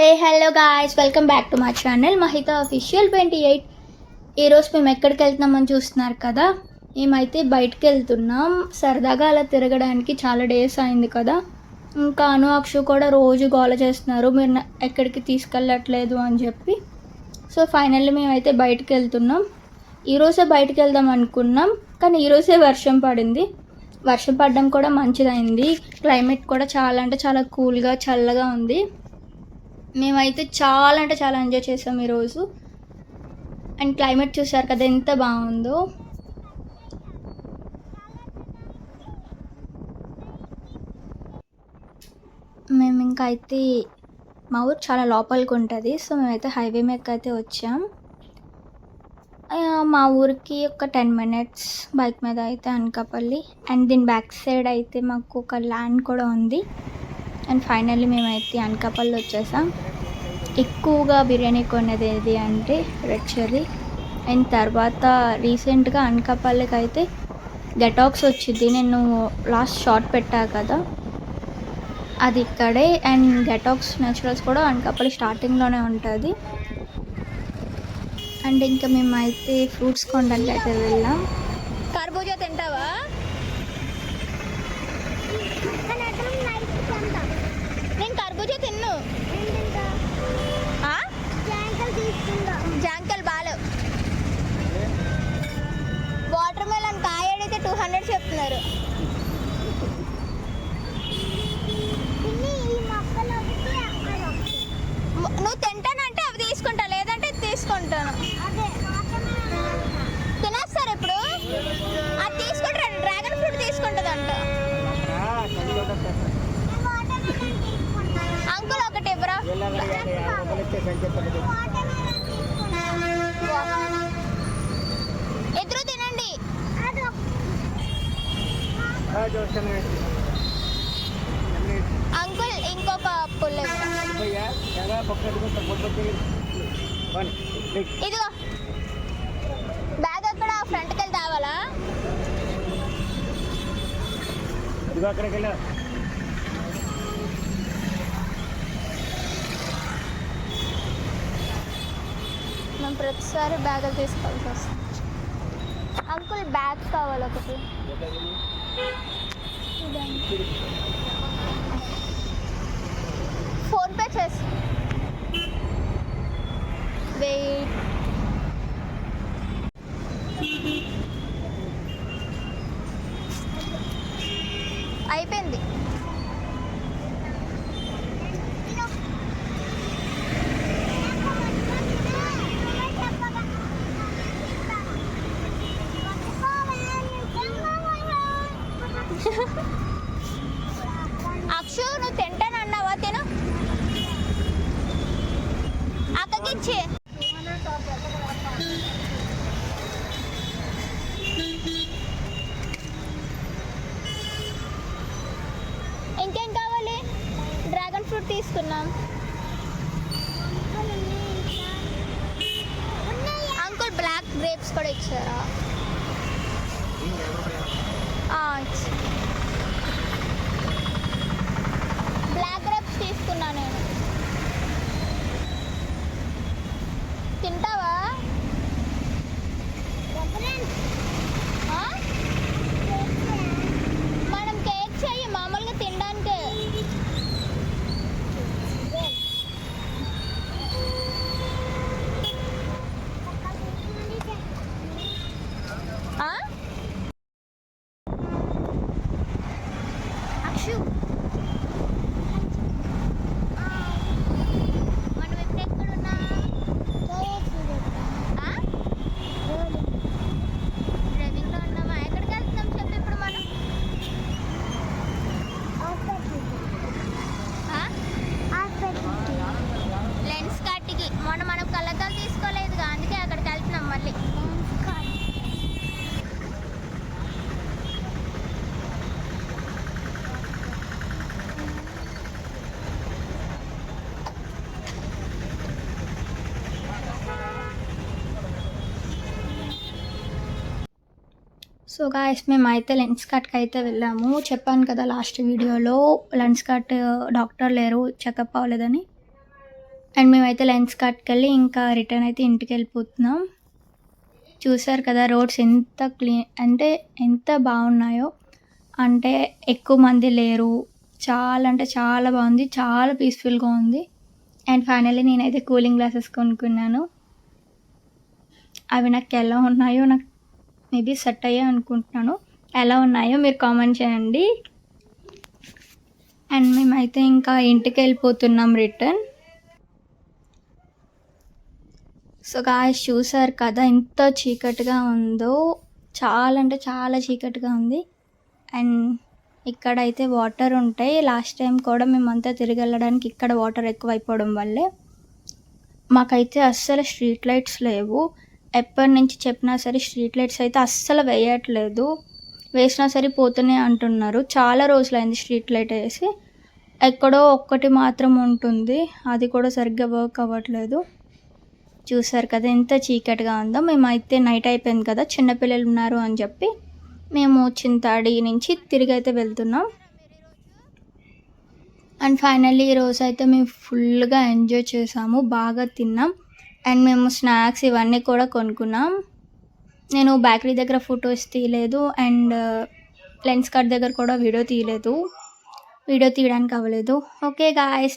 Hey hello guys welcome back to my channel Mahitha official twenty eight ఈరోజు మేము ఎక్కడికి వెళ్తున్నామని చూస్తున్నారు కదా? మేమైతే బయటకు వెళ్తున్నాం. సరదాగా అలా తిరగడానికి చాలా డేస్ అయింది కదా. ఇంకా అను అక్షు కూడా రోజు గోల చేస్తున్నారు. మీరు ఎక్కడికి తీసుకెళ్ళట్లేదు అని చెప్పి. సో ఫైనల్లీ మేమైతే బయటకు వెళ్తున్నాం. ఈరోజే బయటకు వెళ్దాం అనుకున్నాం. కానీ ఈరోజే వర్షం పడింది. వర్షం పడడం కూడా మంచిదైంది. క్లైమేట్ కూడా చాలా అంటే చాలా కూల్గా చల్లగా ఉంది. మేమైతే చాలా అంటే చాలా ఎంజాయ్ చేసాం ఈరోజు. అండ్ క్లైమేట్ చూసారు కదా ఎంత బాగుందో. మేము ఇంకా అయితే మా ఊరు చాలా లోపలికి ఉంటుంది. సో మేమైతే హైవే మీదకి అయితే వచ్చాం. మా ఊరికి ఒక టెన్ మినిట్స్ బైక్ మీద అయితే అనకాపల్లి. అండ్ దీని బ్యాక్ సైడ్ అయితే మాకు ఒక ల్యాండ్ కూడా ఉంది. అండ్ ఫైనల్లీ మేమైతే అనకాపల్లి వచ్చేసాం. ఎక్కువగా బిర్యానీ కొనేది ఏది అంటే రెడ్ చెర్రీ అండ్ తర్వాత రీసెంట్గా అనకాపల్లికి అయితే గెటాక్స్ వచ్చింది. నేను లాస్ట్ షార్ట్ పెట్టా కదా అది ఇక్కడే. అండ్ గెటాక్స్ నేచురల్స్ కూడా అనకాపల్లి స్టార్టింగ్లోనే ఉంటుంది. అండ్ ఇంకా మేమైతే ఫ్రూట్స్ కొనడానికి అయితే వెళ్ళాం. టూ హండ్రెడ్ చెప్తున్నారు. నువ్వు తింటానంటే అవి తీసుకుంటా లేదంటే తీసుకుంటాను. తినేస్తారు ఇప్పుడు. అది తీసుకుంటారు డ్రాగన్ ఫ్రూట్ తీసుకుంటుందంట. అంకుల్ ఒకటి ఇవ్వరా? అంకుల్ ఇంకొక పుల్ల ఇదిగో బ్యాగ్ అక్కడ ఫ్రంట్కి వెళ్ళి తేవాలా ఇదిగో అక్కడికి వెళ్ళా మేము ప్రతిసారి బ్యాగులు తీసుకోవాల్సి వస్తుంది అంకుల్ బ్యాగ్ కావాలి ఒకటి. ఫోన్పే చేసి. వెయిట్. అయిపోయింది అక్షు నువ్వు తింటానన్నావా తిను ఇంకేం కావాలి? డ్రాగన్ ఫ్రూట్ తీసుకున్నాం అంకుల్ బ్లాక్ గ్రేప్స్ కూడా ఇచ్చారా ఆ, ఇచ్చి- బ్లాక్ గ్రేప్స్ తీసుకున్నా నేను తింటావా ఆ? మనం కేక్ చెయ్యి మామూలుగా తినడానికి ఆ? అక్షు మనం ఇప్పుడు ఎక్కడున్నాం ఆ? డ్రైవింగ్లో ఉన్నామా ఎక్కడికి వెళ్తున్నాం చెప్పు ఇప్పుడు మనం ఆ? లెన్స్ కట్టికి మొన్న మనం కళ్ళద్దాలు తీసుకోలేదుగా అందుకే అక్కడికి వెళ్తున్నాం మళ్ళీ సో గాయస్ మేము అయితే లెన్స్ కట్కి అయితే వెళ్ళాము. చెప్పాను కదా లాస్ట్ వీడియోలో లెన్స్ కట్ డాక్టర్ లేరు చెకప్ అవ్వలేదని. అండ్ మేమైతే లెన్స్ కట్టుకెళ్ళి ఇంకా రిటర్న్ అయితే ఇంటికి వెళ్ళిపోతున్నాం. చూసారు కదా రోడ్స్ ఎంత క్లీన్ అంటే ఎంత బాగున్నాయో. అంటే ఎక్కువ మంది లేరు. చాలా అంటే చాలా బాగుంది. చాలా పీస్ఫుల్గా ఉంది. అండ్ ఫైనల్లీ నేనైతే కూలింగ్ గ్లాసెస్ కొనుక్కున్నాను. అవి నాకు ఎలా ఉన్నాయో నాకు మేబీ సెట్ అయ్యాయి అనుకుంటున్నాను. ఎలా ఉన్నాయో మీరు కామెంట్ చేయండి. అండ్ మేమైతే ఇంకా ఇంటికి వెళ్ళిపోతున్నాం రిటర్న్. సో గాయస్ చూసారు కదా ఎంత చీకటిగా ఉందో. చాలా అంటే చాలా చీకటిగా ఉంది. అండ్ ఇక్కడైతే వాటర్ ఉంటాయి. లాస్ట్ టైం కూడా మేమంతా తిరిగి వెళ్ళడానికి ఇక్కడ వాటర్ ఎక్కువ అయిపోవడం వల్లే. మాకైతే అస్సలు స్ట్రీట్ లైట్స్ లేవు. ఎప్పటి నుంచి చెప్పినా సరే స్ట్రీట్ లైట్స్ అయితే అస్సలు వేయట్లేదు. వేసినా సరే పోతూనే అంటున్నారు. చాలా రోజులైంది స్ట్రీట్ లైట్ వేసి. ఎక్కడో ఒక్కటి మాత్రం ఉంటుంది. అది కూడా సరిగ్గా వర్క్ అవ్వట్లేదు. చూసారు కదా ఎంత చీకటిగా ఉందో. మేమైతే నైట్ అయిపోయింది కదా చిన్నపిల్లలు ఉన్నారు అని చెప్పి మేము చింతాడి నుంచి తిరిగి అయితే వెళ్తున్నాం. అండ్ ఫైనల్లీ ఈరోజు అయితే మేము ఫుల్గా ఎంజాయ్ చేసాము. బాగా తిన్నాం. అండ్ మేము స్నాక్స్ ఇవన్నీ కూడా కొనుక్కున్నాం. నేను బేకరీ దగ్గర ఫొటోస్ తీయలేదు అండ్ లెన్స్ కార్డ్ దగ్గర కూడా వీడియో తీయలేదు. వీడియో తీయడానికి అవ్వలేదు. Okay guys